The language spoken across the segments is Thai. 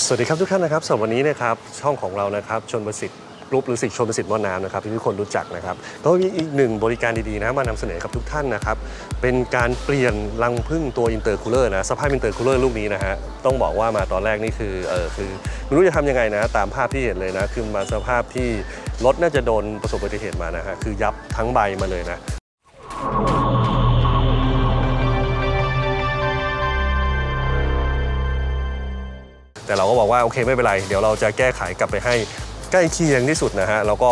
สวัสดีครับทุกท่านนะครับสำหรับวันนี้นะครับช่องของเรานะครับชนประสิทธิ์รูปหรือสิทธิ์ชนประสิทธิ์ม่อน้ำนะครับที่ทุกคนรู้จักนะครับก็มีอีกหนึ่งบริการดีๆนะมานำเสนอกับทุกท่านนะครับเป็นการเปลี่ยนรังพึ่งตัวอินเตอร์คูลเลอร์นะสภาพอินเตอร์คูลเลอร์ลูกนี้นะฮะต้องบอกว่ามาตอนแรกนี่คือเออคือไม่รู้จะทำยังไงนะตามภาพที่เห็นเลยนะคือมาสภาพที่รถน่าจะโดนประสบอุบัติเหตุมานะฮะคือยับทั้งใบมาเลยนะ แต่เราก็บอกว่าโอเคไม่เป็นไร เดี๋ยวเราจะแก้ไขกลับไปให้ใกล้เคียงที่สุดนะฮะแล้วก็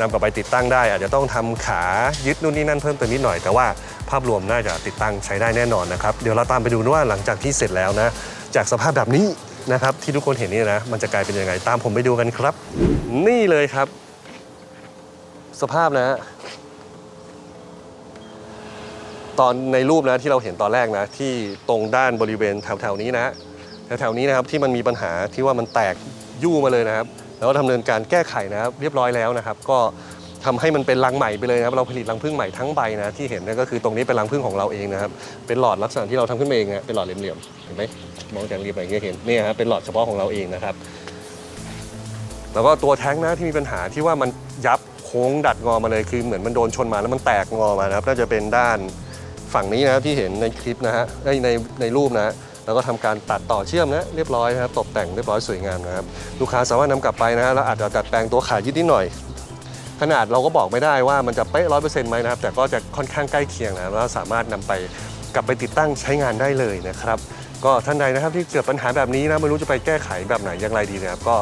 นำกลับไปติดตั้งได้ อาจจะต้องทำขายึดนู่นนี่นั่นเพิ่มเติมนิดหน่อยแต่ว่าภาพรวมน่าจะติดตั้งใช้ได้แน่นอนนะครับเดี๋ยวเราตามไปดูว่าหลังจากที่เสร็จแล้วนะ จากสภาพแบบนี้นะครับที่ทุกคนเห็นนี่นะมันจะกลายเป็นยังไงตามผมไปดูกันครับ นี่เลยครับ สภาพนะฮะตอนในรูปนะที่เราเห็นตอนแรกนะ ที่ตรงด้านบริเวณแถวๆนี้นะ แถวๆนี้นะครับที่มันมีปัญหาที่ว่ามันแตกยู่มาเลยนะครับ แล้วก็ดำเนินการแก้ไขนะครับเรียบร้อยแล้วนะครับ ก็ทำให้มันเป็นรังใหม่ไปเลยนะครับเราผลิตรังผึ้งใหม่ทั้งใบนะที่เห็นนั่นก็คือตรงนี้เป็นรังผึ้งของเราเองนะครับเป็นหลอดลักษณะที่เราทำขึ้นมาเองนะเป็นหลอดเหลี่ยมๆเห็นไหมมองจากเหลี่ยมไปอย่างเงี้ยเห็นนี่ยครับเป็นหลอดเฉพาะของเราเองนะครับ แล้วก็ตัวแท้งนะที่มีปัญหาที่ว่ามันยับโค้งดัดงอมาเลยคือเหมือนมันโดนชนมาแล้วมันแตกงอมานะครับน่าจะเป็นด้านฝั่งนี้นะครับที่เห็นในคลิปนะฮะในในรูปนะฮะ แล้วก็ทำการตัดต่อเชื่อมนะเรียบร้อยนะครับตกแต่งเรียบร้อยสวยงามนะครับลูกค้าสามารถนำกลับไปนะฮะแล้วอาจจะดัดแปลงตัวขายืดนิดหน่อย ขนาดเราก็บอกไม่ได้ว่ามันจะเป๊ะร้อยเปอร์เซ็นต์ไหมนะครับ แต่ก็จะค่อนข้างใกล้เคียงนะแล้วสามารถนำไปกลับไปติดตั้งใช้งานได้เลยนะครับ ก็ท่านใดนะครับที่เกิดปัญหาแบบนี้นะไม่รู้จะไปแก้ไขแบบไหนอย่างไรดีนะครับก็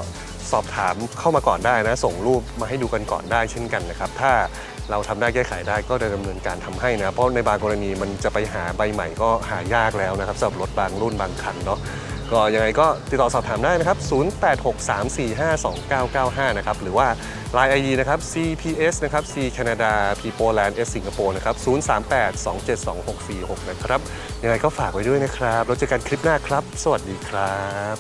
สอบถามเข้ามาก่อนได้นะ ส่งรูปมาให้ดูกันก่อนได้เช่นกันนะครับ ถ้าเราทำได้แก้ไขได้ก็จะดำเนินการทำให้นะ เพราะในบางกรณีมันจะไปหาใบใหม่ก็หายากแล้วนะครับสำหรับรถบางรุ่นบางคันเนาะก็ยังไงก็ติดต่อสอบถามได้นะครับ 0863452995 นะครับ หรือว่า Line ID นะครับ CPS นะครับ C Canada P Poland S Singapore นะครับ 038272646นะครับ ยังไงก็ฝากไว้ด้วยนะครับ แล้วเจอกันคลิปหน้าครับ สวัสดีครับ